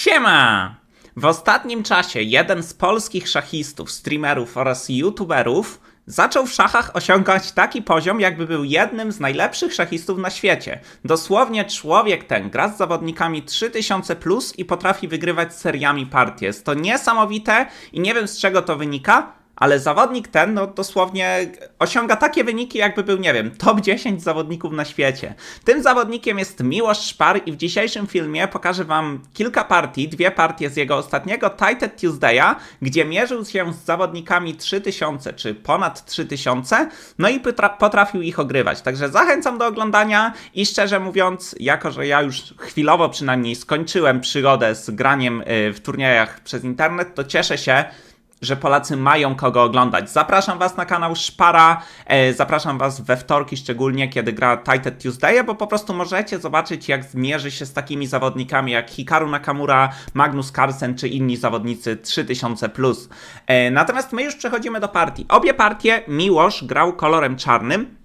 Siema! W ostatnim czasie jeden z polskich szachistów, streamerów oraz youtuberów zaczął w szachach osiągać taki poziom, jakby był jednym z najlepszych szachistów na świecie. Dosłownie człowiek ten gra z zawodnikami 3000 plus i potrafi wygrywać seriami partii. Jest to niesamowite i nie wiem z czego to wynika, ale zawodnik ten, no dosłownie osiąga takie wyniki, jakby był, nie wiem, top 10 zawodników na świecie. Tym zawodnikiem jest Miłosz Szpar i w dzisiejszym filmie pokażę wam kilka partii, dwie partie z jego ostatniego Titled Tuesday'a, gdzie mierzył się z zawodnikami 3000 czy ponad 3000, no i potra- potrafił ich ogrywać. Także zachęcam do oglądania i szczerze mówiąc, jako że ja już chwilowo przynajmniej skończyłem przygodę z graniem y, w turniejach przez internet, to cieszę się, że Polacy mają kogo oglądać. Zapraszam Was na kanał Szpara, e, zapraszam Was we wtorki szczególnie, kiedy gra Titled Tuesday, bo po prostu możecie zobaczyć, jak zmierzy się z takimi zawodnikami jak Hikaru Nakamura, Magnus Carlsen czy inni zawodnicy 3000+. Plus. E, natomiast my już przechodzimy do partii. Obie partie Miłosz grał kolorem czarnym,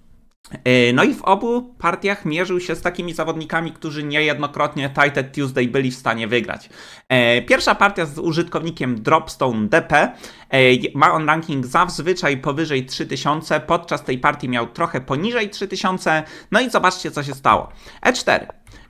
No i w obu partiach mierzył się z takimi zawodnikami, którzy niejednokrotnie Titled Tuesday byli w stanie wygrać. E, Pierwsza partia z użytkownikiem Dropstone DP. E, Ma on ranking zazwyczaj powyżej 3000, podczas tej partii miał trochę poniżej 3000. No i zobaczcie co się stało. E4.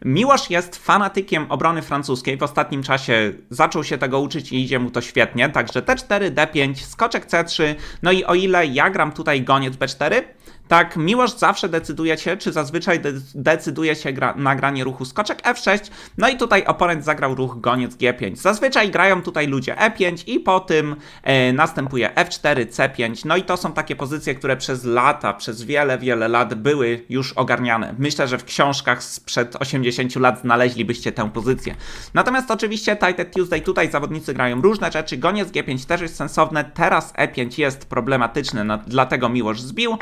Miłosz jest fanatykiem obrony francuskiej. W ostatnim czasie zaczął się tego uczyć i idzie mu to świetnie. Także T4, D5, skoczek C3. No i o ile ja gram tutaj goniec B4, tak, Miłosz zawsze decyduje się, czy zazwyczaj de decyduje się gra na granie ruchu skoczek F6, no i tutaj oponent zagrał ruch goniec G5. Zazwyczaj grają tutaj ludzie E5 i po tym e, następuje F4, C5, no i to są takie pozycje, które przez lata, przez wiele, wiele lat były już ogarniane. Myślę, że w książkach sprzed 80 lat znaleźlibyście tę pozycję. Natomiast oczywiście Titled Tuesday, tutaj zawodnicy grają różne rzeczy, goniec G5 też jest sensowne, teraz E5 jest problematyczny, no, dlatego Miłosz zbił.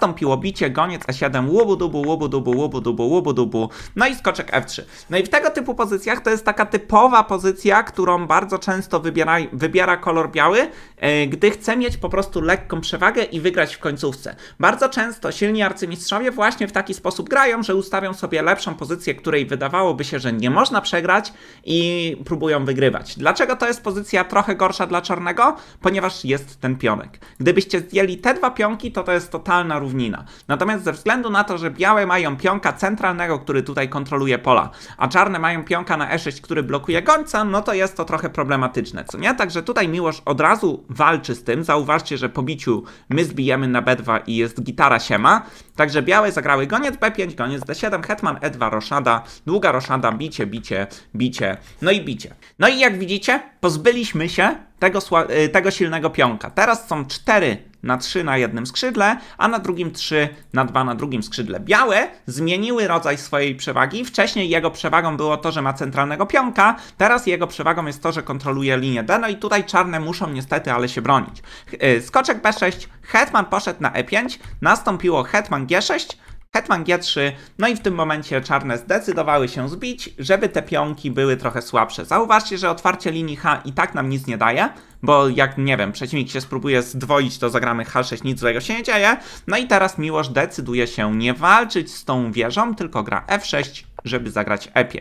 Nastąpiło bicie, goniec E7, łubu dubu, łubu dubu, łubu dubu, łubu dubu, no i skoczek F3. No i w tego typu pozycjach to jest taka typowa pozycja, którą bardzo często wybiera, wybiera kolor biały, e, gdy chce mieć po prostu lekką przewagę i wygrać w końcówce. Bardzo często silni arcymistrzowie właśnie w taki sposób grają, że ustawią sobie lepszą pozycję, której wydawałoby się, że nie można przegrać i próbują wygrywać. Dlaczego to jest pozycja trochę gorsza dla czarnego? Ponieważ jest ten pionek. Gdybyście zdjęli te dwa pionki, to to jest totalna równina. Natomiast ze względu na to, że białe mają pionka centralnego, który tutaj kontroluje pola, a czarne mają pionka na E6, który blokuje gońca, no to jest to trochę problematyczne, co nie? Także tutaj Miłosz od razu walczy z tym. Zauważcie, że po biciu my zbijemy na B2 i jest gitara siema. Także białe zagrały goniec B5, goniec D7, hetman E2, roszada, długa roszada, bicie, bicie, bicie, no i bicie. No i jak widzicie, pozbyliśmy się tego, y, tego silnego pionka. Teraz są 4 na 3 na jednym skrzydle, a na drugim 3 na 2 na drugim skrzydle. Białe zmieniły rodzaj swojej przewagi. Wcześniej jego przewagą było to, że ma centralnego pionka, teraz jego przewagą jest to, że kontroluje linię D. No i tutaj czarne muszą niestety, ale się bronić. Y, Skoczek B6, hetman poszedł na E5, nastąpiło hetman G6, Hetman G3, no i w tym momencie czarne zdecydowały się zbić, żeby te pionki były trochę słabsze. Zauważcie, że otwarcie linii H i tak nam nic nie daje, bo jak, nie wiem, przeciwnik się spróbuje zdwoić, to zagramy H6, nic złego się nie dzieje. No i teraz Miłosz decyduje się nie walczyć z tą wieżą, tylko gra F6, żeby zagrać E5.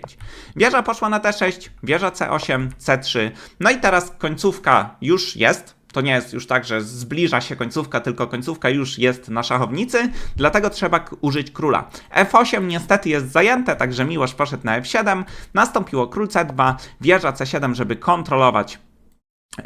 Wieża poszła na T6, wieża C8, C3, no i teraz końcówka już jest, to nie jest już tak, że zbliża się końcówka, tylko końcówka już jest na szachownicy, dlatego trzeba użyć króla. F8 niestety jest zajęte, także Miłosz poszedł na F7, nastąpiło król C2, wieża C7, żeby kontrolować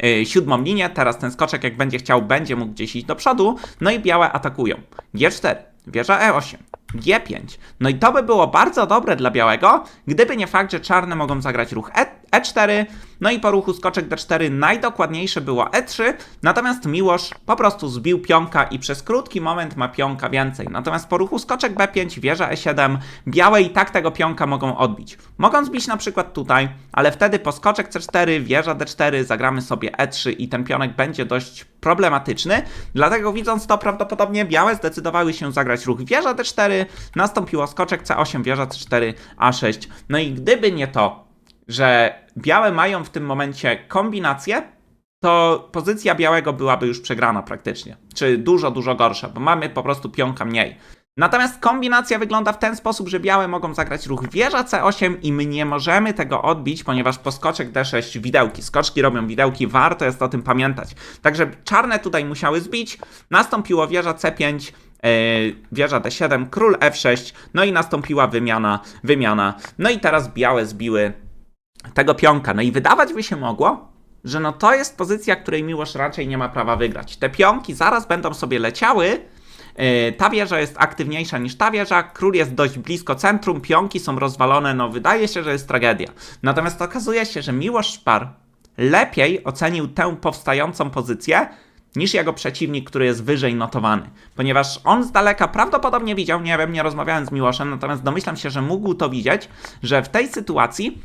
yy, siódmą linię, teraz ten skoczek jak będzie chciał, będzie mógł gdzieś iść do przodu, no i białe atakują. G4, wieża E8, G5. No i to by było bardzo dobre dla białego, gdyby nie fakt, że czarne mogą zagrać ruch E, E4, no i po ruchu skoczek D4 najdokładniejsze było E3, natomiast Miłosz po prostu zbił pionka i przez krótki moment ma pionka więcej. Natomiast po ruchu skoczek B5, wieża E7, białe i tak tego pionka mogą odbić. Mogą zbić na przykład tutaj, ale wtedy po skoczek C4, wieża D4 zagramy sobie E3 i ten pionek będzie dość problematyczny, dlatego widząc to prawdopodobnie białe zdecydowały się zagrać ruch wieża D4, nastąpiło skoczek C8, wieża C4, A6, no i gdyby nie to, że białe mają w tym momencie kombinację, to pozycja białego byłaby już przegrana praktycznie. Czy dużo, dużo gorsza, bo mamy po prostu pionka mniej. Natomiast kombinacja wygląda w ten sposób, że białe mogą zagrać ruch wieża C8 i my nie możemy tego odbić, ponieważ poskoczek D6 widełki. Skoczki robią widełki, warto jest o tym pamiętać. Także czarne tutaj musiały zbić, nastąpiło wieża C5, e, wieża D7, król F6, no i nastąpiła wymiana, wymiana. No i teraz białe zbiły tego pionka. No i wydawać by się mogło, że no to jest pozycja, której Miłosz raczej nie ma prawa wygrać. Te pionki zaraz będą sobie leciały, Yy, Ta wieża jest aktywniejsza niż ta wieża, król jest dość blisko centrum, pionki są rozwalone, no wydaje się, że jest tragedia. Natomiast okazuje się, że Miłosz Szpar lepiej ocenił tę powstającą pozycję niż jego przeciwnik, który jest wyżej notowany. Ponieważ on z daleka prawdopodobnie widział, nie wiem, nie rozmawiałem z Miłoszem, natomiast domyślam się, że mógł to widzieć, że w tej sytuacji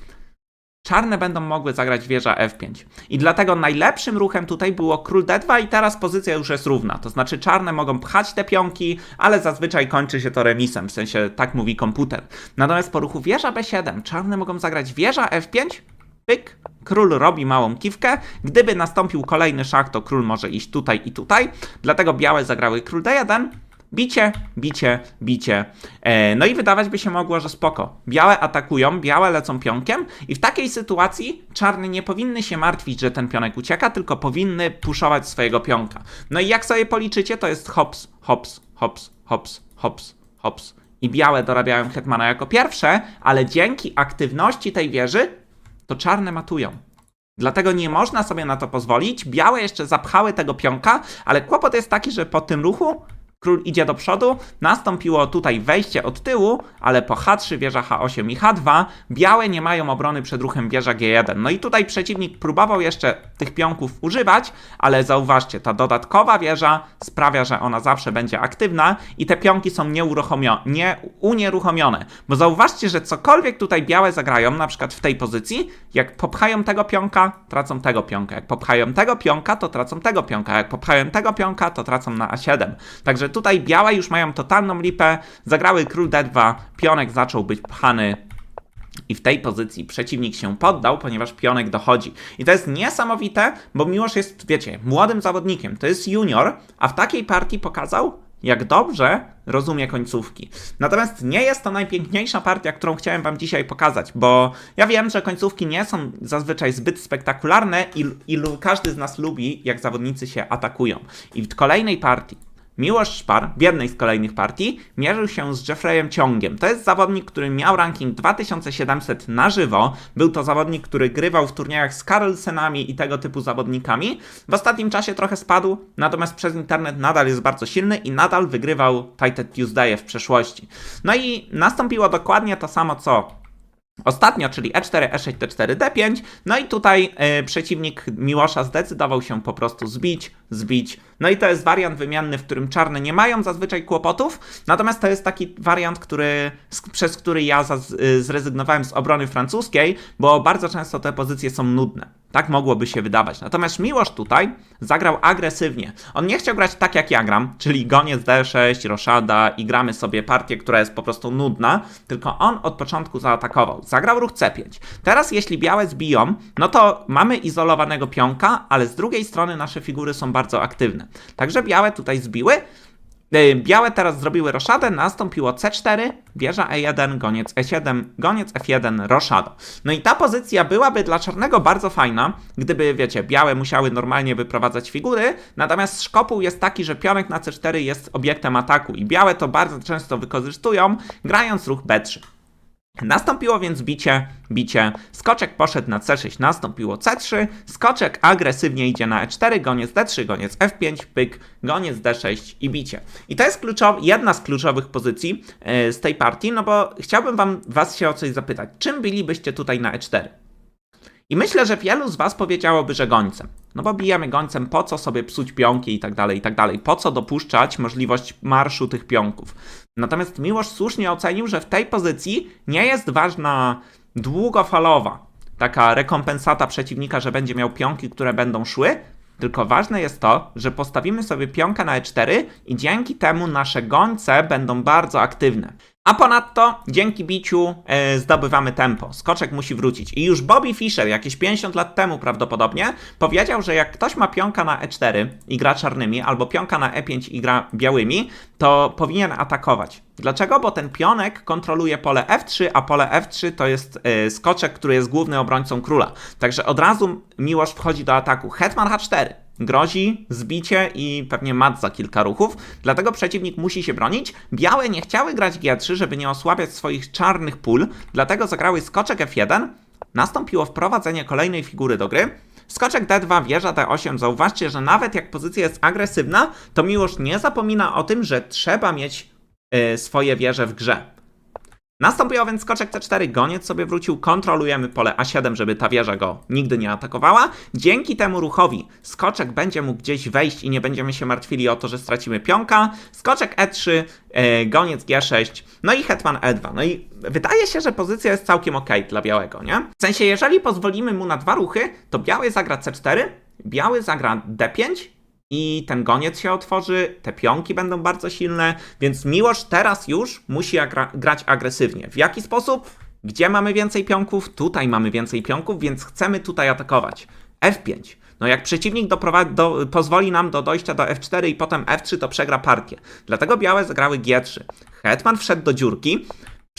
czarne będą mogły zagrać wieża F5. I dlatego najlepszym ruchem tutaj było król D2 i teraz pozycja już jest równa. To znaczy czarne mogą pchać te pionki, ale zazwyczaj kończy się to remisem, w sensie tak mówi komputer. Natomiast po ruchu wieża B7 czarne mogą zagrać wieża F5, pyk, król robi małą kiwkę. Gdyby nastąpił kolejny szach, to król może iść tutaj i tutaj. Dlatego białe zagrały król D1, Bicie, bicie, bicie. E, no i wydawać by się mogło, że spoko. Białe atakują, białe lecą pionkiem i w takiej sytuacji czarne nie powinny się martwić, że ten pionek ucieka, tylko powinny puszować swojego pionka. No i jak sobie policzycie, to jest hops, hops, hops, hops, hops, hops. I białe dorabiają hetmana jako pierwsze, ale dzięki aktywności tej wieży to czarne matują. Dlatego nie można sobie na to pozwolić. Białe jeszcze zapchały tego pionka, ale kłopot jest taki, że po tym ruchu Król idzie do przodu, nastąpiło tutaj wejście od tyłu, ale po H3 wieża H8 i H2 białe nie mają obrony przed ruchem wieża G1. No i tutaj przeciwnik próbował jeszcze tych pionków używać, ale zauważcie, ta dodatkowa wieża sprawia, że ona zawsze będzie aktywna i te pionki są nieuruchomio- nie unieruchomione. Bo zauważcie, że cokolwiek tutaj białe zagrają, na przykład w tej pozycji, jak popchają tego pionka, tracą tego pionka. Jak popchają tego pionka, to tracą tego pionka. Jak popchają tego pionka, to tracą na A7. Także tutaj białe już mają totalną lipę. Zagrały król D2, pionek zaczął być pchany i w tej pozycji przeciwnik się poddał, ponieważ pionek dochodzi. I to jest niesamowite, bo Miłosz jest, wiecie, młodym zawodnikiem. To jest junior, a w takiej partii pokazał, jak dobrze rozumie końcówki. Natomiast nie jest to najpiękniejsza partia, którą chciałem Wam dzisiaj pokazać, bo ja wiem, że końcówki nie są zazwyczaj zbyt spektakularne i, i każdy z nas lubi, jak zawodnicy się atakują. I w kolejnej partii Miłosz Szpar, w jednej z kolejnych partii, mierzył się z Jeffreyem Ciągiem. To jest zawodnik, który miał ranking 2700 na żywo. Był to zawodnik, który grywał w turniejach z Carlsenami i tego typu zawodnikami. W ostatnim czasie trochę spadł, natomiast przez internet nadal jest bardzo silny i nadal wygrywał Tighted Tuesday w przeszłości. No i nastąpiło dokładnie to samo, co Ostatnio, czyli E E4, E6, T4, D5. No i tutaj y, przeciwnik Miłosza zdecydował się po prostu zbić, zbić. No i to jest wariant wymienny, w którym czarne nie mają zazwyczaj kłopotów. Natomiast to jest taki wariant, który, przez który ja y, zrezygnowałem z obrony francuskiej, bo bardzo często te pozycje są nudne. Tak mogłoby się wydawać. Natomiast Miłosz tutaj zagrał agresywnie. On nie chciał grać tak jak ja gram, czyli goniec D6, roszada i gramy sobie partię, która jest po prostu nudna, tylko on od początku zaatakował. Zagrał ruch C5. Teraz jeśli białe zbiją, no to mamy izolowanego pionka, ale z drugiej strony nasze figury są bardzo aktywne. Także białe tutaj zbiły. E, Białe teraz zrobiły roszadę, nastąpiło C4, wieża E1, goniec E7, goniec F1, roszada. No i ta pozycja byłaby dla czarnego bardzo fajna, gdyby, wiecie, białe musiały normalnie wyprowadzać figury, natomiast szkopuł jest taki, że pionek na C4 jest obiektem ataku i białe to bardzo często wykorzystują, grając ruch B3. Nastąpiło więc bicie, bicie, skoczek poszedł na C6, nastąpiło C3, skoczek agresywnie idzie na E4, goniec D3, goniec F5, pyk, goniec D6 i bicie. I to jest kluczow, jedna z kluczowych pozycji e, z tej partii, no bo chciałbym wam, was się o coś zapytać. Czym bylibyście tutaj na E4? I myślę, że wielu z was powiedziałoby, że gońcem. No bo bijemy gońcem, po co sobie psuć pionki i tak dalej, i tak dalej. Po co dopuszczać możliwość marszu tych pionków. Natomiast Miłosz słusznie ocenił, że w tej pozycji nie jest ważna długofalowa taka rekompensata przeciwnika, że będzie miał pionki, które będą szły, tylko ważne jest to, że postawimy sobie pionka na E4 i dzięki temu nasze gońce będą bardzo aktywne. A ponadto dzięki biciu e, zdobywamy tempo. Skoczek musi wrócić. I już Bobby Fischer jakieś 50 lat temu prawdopodobnie powiedział, że jak ktoś ma pionka na E4 i gra czarnymi, albo pionka na E5 i gra białymi, to powinien atakować. Dlaczego? Bo ten pionek kontroluje pole F3, a pole F3 to jest e, skoczek, który jest głównym obrońcą króla. Także od razu Miłosz wchodzi do ataku. Hetman H4 grozi zbicie i pewnie mat za kilka ruchów, dlatego przeciwnik musi się bronić. Białe nie chciały grać G3, żeby nie osłabiać swoich czarnych pól, dlatego zagrały skoczek F1. Nastąpiło wprowadzenie kolejnej figury do gry. Skoczek D2, wieża D8. Zauważcie, że nawet jak pozycja jest agresywna, to Miłosz nie zapomina o tym, że trzeba mieć y, swoje wieże w grze. Nastąpił więc skoczek C4, goniec sobie wrócił, kontrolujemy pole A7, żeby ta wieża go nigdy nie atakowała. Dzięki temu ruchowi skoczek będzie mógł gdzieś wejść i nie będziemy się martwili o to, że stracimy pionka. Skoczek E3, e, goniec G6, no i hetman E2. No i wydaje się, że pozycja jest całkiem ok dla białego, nie? W sensie, jeżeli pozwolimy mu na dwa ruchy, to biały zagra C4, biały zagra D5, i ten goniec się otworzy, te pionki będą bardzo silne, więc Miłosz teraz już musi agra- grać agresywnie. W jaki sposób? Gdzie mamy więcej pionków? Tutaj mamy więcej pionków, więc chcemy tutaj atakować. F5. No jak przeciwnik do, pozwoli nam do dojścia do F4 i potem F3, to przegra partię. Dlatego białe zagrały G3. Hetman wszedł do dziurki,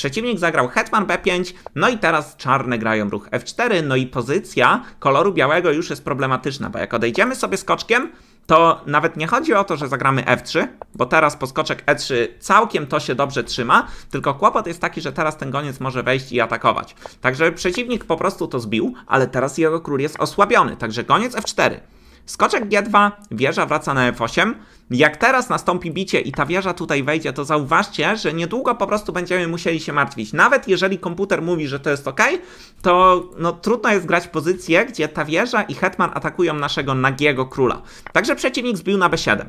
Przeciwnik zagrał hetman b5, no i teraz czarne grają ruch f4, no i pozycja koloru białego już jest problematyczna, bo jak odejdziemy sobie skoczkiem, to nawet nie chodzi o to, że zagramy f3, bo teraz poskoczek e3 całkiem to się dobrze trzyma, tylko kłopot jest taki, że teraz ten goniec może wejść i atakować. Także przeciwnik po prostu to zbił, ale teraz jego król jest osłabiony, także goniec f4. Skoczek G2, wieża wraca na F8. Jak teraz nastąpi bicie i ta wieża tutaj wejdzie, to zauważcie, że niedługo po prostu będziemy musieli się martwić. Nawet jeżeli komputer mówi, że to jest ok, to no, trudno jest grać pozycję, gdzie ta wieża i hetman atakują naszego nagiego króla. Także przeciwnik zbił na B7.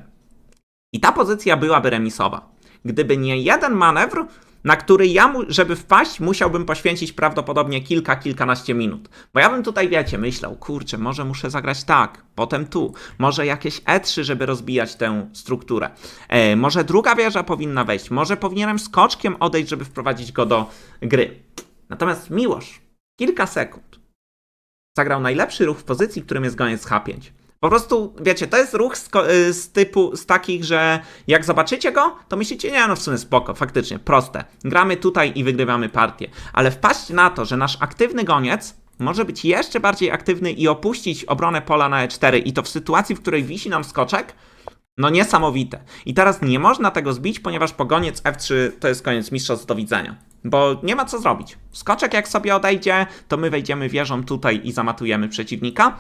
I ta pozycja byłaby remisowa. Gdyby nie jeden manewr, na który ja, żeby wpaść, musiałbym poświęcić prawdopodobnie kilka, kilkanaście minut. Bo ja bym tutaj, wiecie, myślał, kurczę, może muszę zagrać tak, potem tu, może jakieś E3, żeby rozbijać tę strukturę. E, może druga wieża powinna wejść, może powinienem skoczkiem odejść, żeby wprowadzić go do gry. Natomiast Miłosz, kilka sekund, zagrał najlepszy ruch w pozycji, którym jest goniec H5. Po prostu, wiecie, to jest ruch z, y, z, typu, z takich, że jak zobaczycie go, to myślicie, nie no w sumie spoko, faktycznie, proste. Gramy tutaj i wygrywamy partię. Ale wpaść na to, że nasz aktywny goniec może być jeszcze bardziej aktywny i opuścić obronę pola na E4 i to w sytuacji, w której wisi nam skoczek, no niesamowite. I teraz nie można tego zbić, ponieważ po goniec F3 to jest koniec mistrzostw do widzenia. Bo nie ma co zrobić. Skoczek jak sobie odejdzie, to my wejdziemy wieżą tutaj i zamatujemy przeciwnika.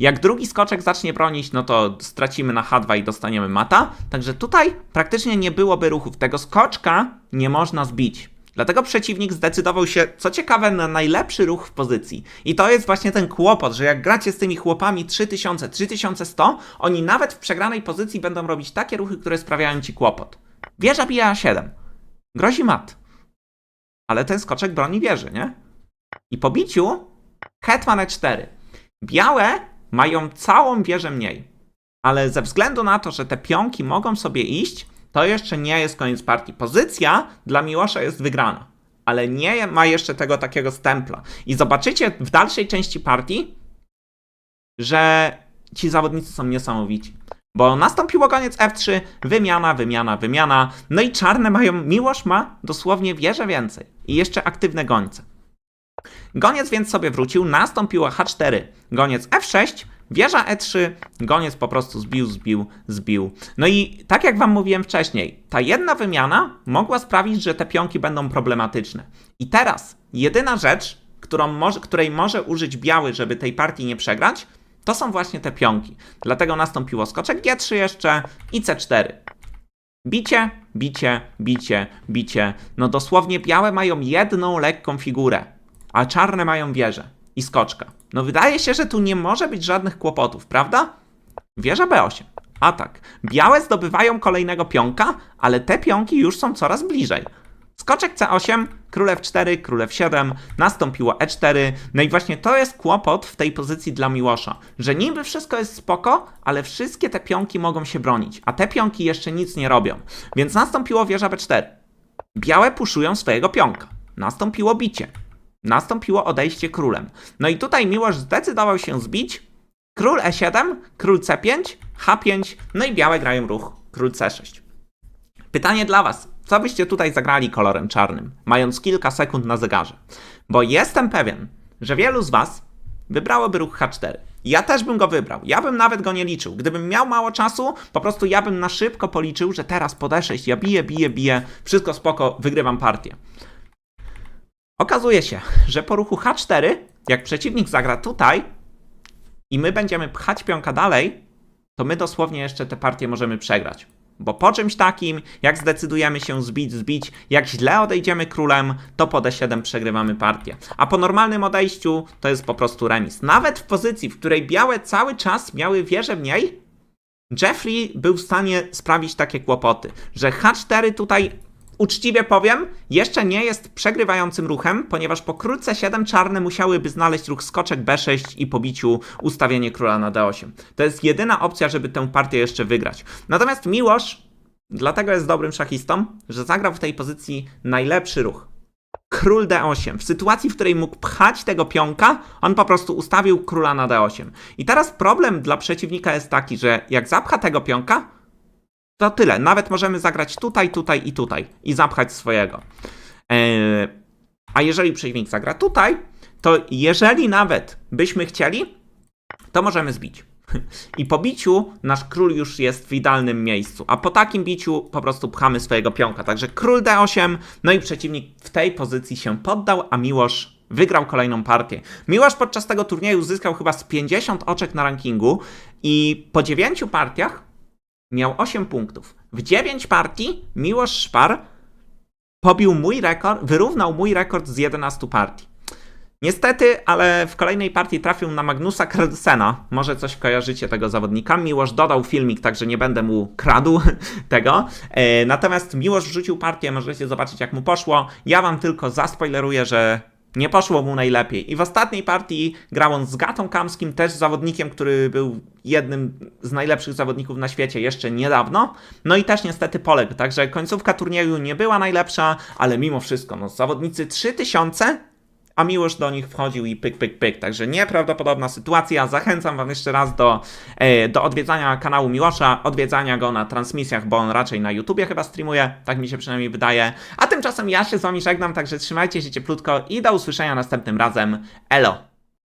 Jak drugi skoczek zacznie bronić, no to stracimy na H2 i dostaniemy mata. Także tutaj praktycznie nie byłoby ruchów. Tego skoczka nie można zbić. Dlatego przeciwnik zdecydował się, co ciekawe, na najlepszy ruch w pozycji. I to jest właśnie ten kłopot, że jak gracie z tymi chłopami 3000, 3100, oni nawet w przegranej pozycji będą robić takie ruchy, które sprawiają ci kłopot. Wieża bije A7. Grozi mat. Ale ten skoczek broni wieży, nie? I po biciu hetman E4. Białe mają całą wieżę mniej. Ale ze względu na to, że te pionki mogą sobie iść, to jeszcze nie jest koniec partii. Pozycja dla Miłosza jest wygrana, ale nie ma jeszcze tego takiego stempla. I zobaczycie w dalszej części partii, że ci zawodnicy są niesamowici. Bo nastąpiło koniec F3, wymiana, wymiana, wymiana. No i czarne mają, Miłosz ma dosłownie wieżę więcej. I jeszcze aktywne gońce. Goniec więc sobie wrócił, nastąpiła H4, goniec F6, wieża E3, goniec po prostu zbił, zbił, zbił. No i tak jak wam mówiłem wcześniej, ta jedna wymiana mogła sprawić, że te pionki będą problematyczne. I teraz jedyna rzecz, może, której może użyć biały, żeby tej partii nie przegrać, to są właśnie te pionki. Dlatego nastąpiło skoczek G3 jeszcze i C4. Bicie, bicie, bicie, bicie. No dosłownie białe mają jedną lekką figurę a czarne mają wieżę i skoczka. No wydaje się, że tu nie może być żadnych kłopotów, prawda? Wieża B8. Atak. Białe zdobywają kolejnego pionka, ale te pionki już są coraz bliżej. Skoczek C8, królew 4, królew 7, nastąpiło E4. No i właśnie to jest kłopot w tej pozycji dla Miłosza, że niby wszystko jest spoko, ale wszystkie te pionki mogą się bronić, a te pionki jeszcze nic nie robią. Więc nastąpiło wieża B4. Białe puszują swojego pionka. Nastąpiło bicie. Nastąpiło odejście królem. No i tutaj Miłosz zdecydował się zbić. Król E7, król C5, H5, no i białe grają ruch król C6. Pytanie dla Was. Co byście tutaj zagrali kolorem czarnym, mając kilka sekund na zegarze? Bo jestem pewien, że wielu z Was wybrałoby ruch H4. Ja też bym go wybrał. Ja bym nawet go nie liczył. Gdybym miał mało czasu, po prostu ja bym na szybko policzył, że teraz po D6 ja biję, biję, biję, wszystko spoko, wygrywam partię. Okazuje się, że po ruchu H4, jak przeciwnik zagra tutaj i my będziemy pchać pionka dalej, to my dosłownie jeszcze tę partię możemy przegrać. Bo po czymś takim, jak zdecydujemy się zbić, zbić, jak źle odejdziemy królem, to po D7 przegrywamy partię. A po normalnym odejściu to jest po prostu remis. Nawet w pozycji, w której białe cały czas miały wieżę mniej, Jeffrey był w stanie sprawić takie kłopoty, że H4 tutaj, uczciwie powiem, jeszcze nie jest przegrywającym ruchem, ponieważ po król C7 czarne musiałyby znaleźć ruch skoczek B6 i po biciu ustawienie króla na D8. To jest jedyna opcja, żeby tę partię jeszcze wygrać. Natomiast Miłosz dlatego jest dobrym szachistą, że zagrał w tej pozycji najlepszy ruch. Król D8. W sytuacji, w której mógł pchać tego pionka, on po prostu ustawił króla na D8. I teraz problem dla przeciwnika jest taki, że jak zapcha tego pionka, to tyle. Nawet możemy zagrać tutaj, tutaj i tutaj i zapchać swojego. Eee, a jeżeli przeciwnik zagra tutaj, to jeżeli nawet byśmy chcieli, to możemy zbić. I po biciu nasz król już jest w idealnym miejscu, a po takim biciu po prostu pchamy swojego pionka. Także król d8, no i przeciwnik w tej pozycji się poddał, a Miłosz wygrał kolejną partię. Miłosz podczas tego turnieju zyskał chyba z 50 oczek na rankingu i po 9 partiach miał 8 punktów. W 9 partii Miłosz Szpar pobił mój rekord, wyrównał mój rekord z 11 partii. Niestety, ale w kolejnej partii trafił na Magnusa Carlsena. Może coś kojarzycie tego zawodnika. Miłosz dodał filmik, także nie będę mu kradł tego. E, natomiast Miłosz wrzucił partię, możecie zobaczyć jak mu poszło. Ja wam tylko zaspoileruję, że nie poszło mu najlepiej. I w ostatniej partii grał on z Gatą Kamskim, też zawodnikiem, który był jednym z najlepszych zawodników na świecie jeszcze niedawno. No i też niestety poległ. Także końcówka turnieju nie była najlepsza, ale mimo wszystko, no, zawodnicy 3000 a Miłosz do nich wchodził i pyk, pyk, pyk. Także nieprawdopodobna sytuacja. Zachęcam Wam jeszcze raz do, e, do odwiedzania kanału Miłosza, odwiedzania go na transmisjach, bo on raczej na YouTubie chyba streamuje, tak mi się przynajmniej wydaje. A tymczasem ja się z Wami żegnam, także trzymajcie się cieplutko i do usłyszenia następnym razem. Elo!